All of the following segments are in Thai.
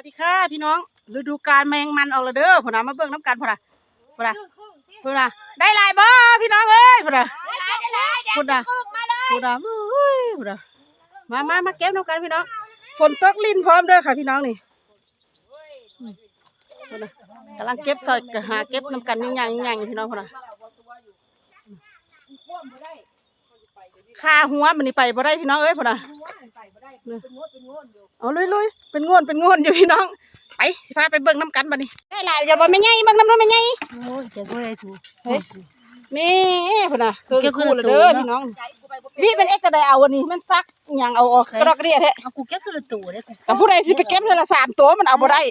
วัสดีค่ะพี่น้องฤดูกาลแมงมันออกแล้วเด้อพอนะมาเบิ่งน้ำกันพอนะพอนะพอนะได้หลายบ่พี่น้องเอ้ยพอนะพอนะพอนะเอ้ยพอนะมามามาเก็บน้ำกันพี่น้องฝนตกลิ้นพร้อมเด้อค่ะพี่น้องนี่พอนะกำลังเก็บใส่กะหาเก็บน้ำกันยังยังยังพี่น้องพอนะคาหัวมันนี่ไปบ่ได้พี่น้องเอ้ยพอนะ เอาลุยลุยๆเป็นง่วนเป็นง่วนอยู่พี่น้องไปสิพาไปเบิ่งน้ำกันบัดนี้ได้หลายอย่าบอกไม่ไงเบิ่งน้ำน้ำไม่ไงโอ้ยเจะก็ได้สูเฮ้ยแม่พุ่นน่ะคือคู่เลยเด้อพี่น้องพี่เป็นเอ็กซ์จะได้เอาวันนี้มันซักอหย่างเอาออกกระดอกกระเดียแท้เอากูเก็บคือละตัวเลยกูกับผู้ใดสิไปเก็บเทื่อละสามตัวมันเอาบ่ได้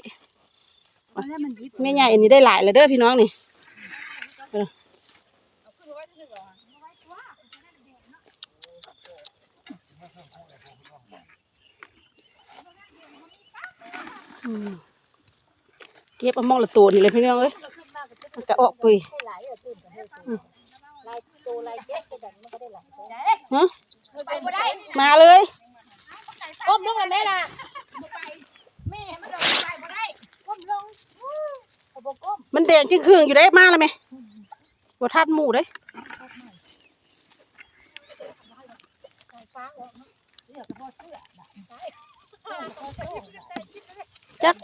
แล้วมันยิบแม่ใหญ่อันนี้ได้หลายเลยเด้อพี่น้องนี่ เอออืมเก็บเอามองละตัวนี่เลยพี่น้องเอ้ยมันจะออกไปหลายตื่นกันให้กูลายตัวลายเก็บกันมันก็ได้หลายฮะไปบ่ได้มาเลยก้มลงเลยแม่ล่ะแม่มันไปบ่ได้ก้มลงเอาบ่ก้มมันแดงจึงคืงอยู่ได้มาแล้วไหมบัวทัดหมูเด้ฟ้าออกเสื้อกับบ่เสื้อ จัก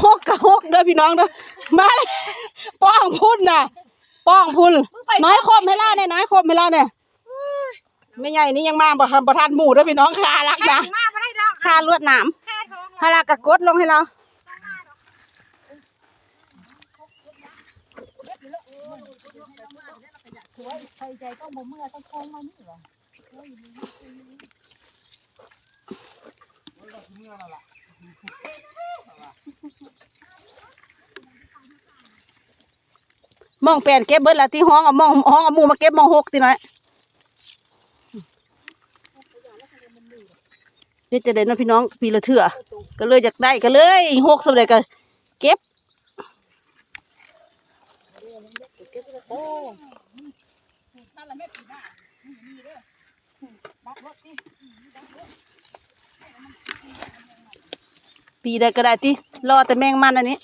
ฮอกกะฮอกเด้อพี่น้องเด้อมาเลยป้องพุ่นน่ะ ป้องพุ่นน้อยคมให้เล่าเนี่ยน้อยคมให้เล่าเนี่ยไม่ใหญ่นี่ยังมาบ่ทำบ่ทันหมูเด้อพี่น้องคารักนะมาบ่ได้ดอกคาลวดหนามแค่ท้องฮาลากะกดลงให้เราใครใจต้องบ่เมื่อต้องคงมานี่หรอ มองแปนเก็บเบิดละที่ห้องเอามองห้องเอาหมูมาเก็บมองหกทีน้อยเดี๋ยวจะได้นะพี่น้องปีละเถื่อก็เลยอยากได้ก็เลยหกสำเร็จก็เก็บปีใดก็ได้ที่ รอแต่แมงมันอันนี้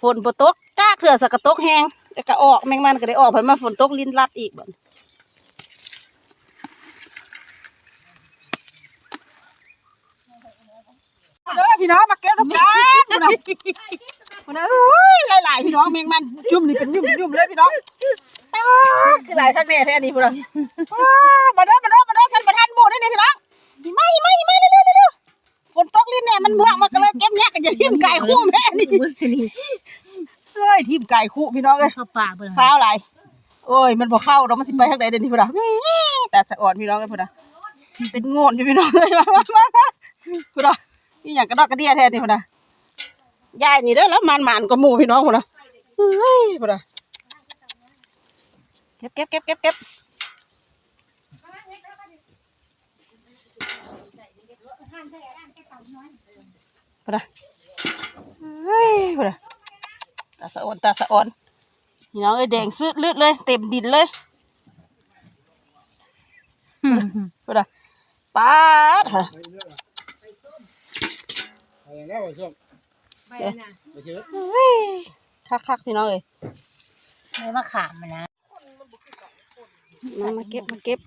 ฝนบ่ตกกาเถื่อสักตกแห้งแล้วก็ออกแมงมันก็ได้ออกไปมาฝนตกลิ้นรัดอีกบัดเด้อพี่น้องมาเก็บน้ำกันพุ่นน่ะพุ่นน่ะอุ้ยหลายๆพี่น้องแมงมันจุ่มนี่เป็นยุ่มยุ่มเลยพี่น้องคือหลายข้างแน่แท้นี่พุ่นน่ะอ้ามาเด้อมาเด้อมาเด้อฉันประทานหมู่นี่นี่พี่น้องไม่ไม่ไม่เร็วเร็วเร็ว นตกลิ้นเนี่ยมันเมือกมันก็เลยเก็บแยกกันจะทิ่มไก่คู่แม่นี่มื้อนี้เอ้ยทิ่มไก่คู่พี่น้องเอ้ยเข้าปากเบิ่งฟ้าวอะไรโอ้ยมันบอกเข้าเรามันสิไปทางไหนเดี๋ยวนี้พุ่นอะแหม่แต่สะอ่อนพี่น้องเลยพุ่นอะเป็นโง่นอยู่พี่น้องเลยมามามามาพุ่นอะนี่อย่างกระดอกกระเดียแทนนี่พุ่นอะยายนี่เด้อแล้วมันมันก็หมู่พี่น้องพุ่นอะเฮ้ยพุ่นอะเก็บเก็บเก็บเก็บเก็บพุ่นอะเฮ้ยพุ่นอะตา สะอ่อนตาสะอ่อนพี่น้องเอ้ยแดงซื้อเลือดเลย เต็มดินเลยก็ได้ปาดค่ะอะไรแล้วไอ้ส้มไปนะไปเจอเฮ้ยคักคักๆพี่น้องเอ้ยไม่มาขามมันนะมามาเก็บมาเก็บ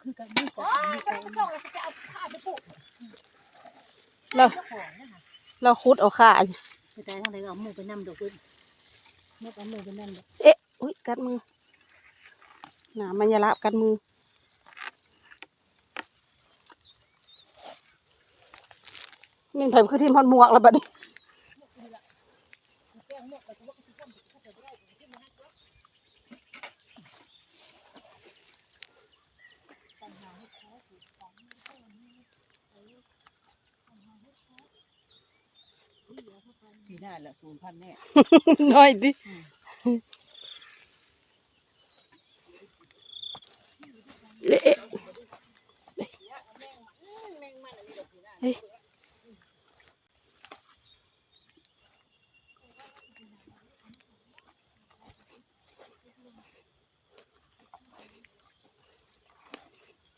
คือกันนี่กันนี่กันเราเราคุดเอาขาอัน ไปตายทางไหนเอาหมูไปนำดอกเพิ่นกเอาหมูไปนั่มดอกเอ๊ะอุ้ยกัดมือหนามันยาลาบกัดมือนี่เพิ่มคือทีมฮอนหมวกแล้วบัดนี้ ปีหน้ละศูนย์พันแน่ น้อยดิเละเ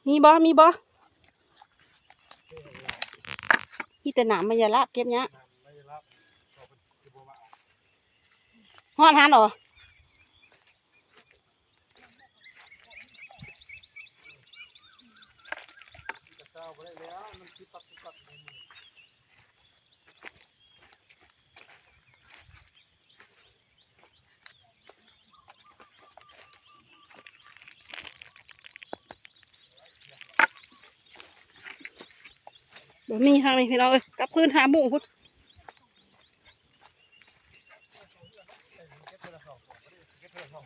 มีบ่ มีบ่ที่แต่หนามมันอย่าละเก็บเนี้ย ฮอดหันหรอเดี๋ยวมีทางนี้พี่เอ้ยกลับคืนหาบุ้งพุทธโอ้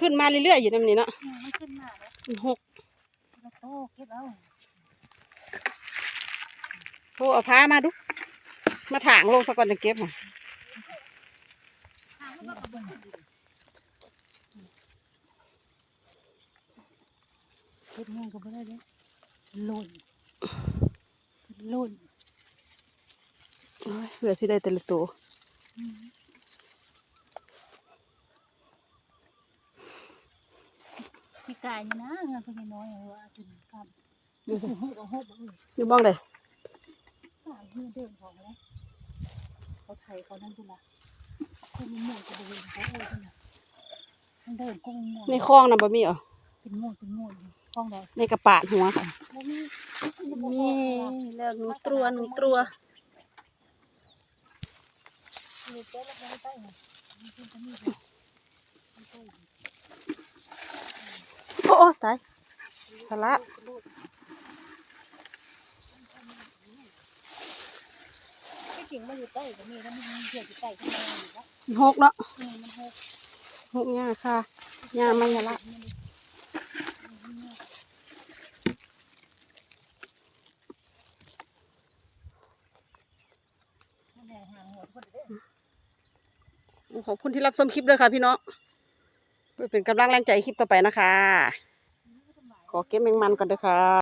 ขึ้นมาเรื่อยๆอยู่นั่นนี่เนาะมันขึ้นมาแล้วมันหกแล้วโตเก็บเอาโทรเอาผ้ามาดู มาถางลงซะก่อนจะเก็บค่ะเก็บแห้งก็บ่ได้เลยหล่นหล่นโอ้ยเหลือสิได้แต่ละตัว กายนี่นะเงินเพิ่นน้อยเอาว่ากินกับดูสิโหดโหดเลยอยู่บ้องเลยกายเงินเดินของแล้วเขาไทยเขานั่นพุ่นล่ะคนมีหมวกกระเบนเขาโอ้ยพุ่นน่ะมันเดินกุ้งหมวกในคลองน่ะบ่มีเหรอเป็นหมวกเป็นหมวกอยู่ห้องใดในกระปาดหัวค่ะบ่มีนี่แล้วหนูตรัวหนูตรัวมีเจ้าแล้วบ่ได้ไปน่ะมีเพิ่นก็มีอยู่ โอ้โอ้ตายทะละที่จริงมันอยู่ใต้ก็มีแล้วมันเกี่ยวอยู่ใต้ข้างในอยู่ปะหกเนาะเออมันหกหกหญ้าค่ะหญ้ามันทะละมันแหงหางหัวคนเด้อขอบคุณที่รับชมคลิปด้วยค่ะพี่น้องเพื่อเป็นกำลังแรงใจคลิปต่อไปนะคะ ขอเก็บแมงมันก่อนเด้อค่ะ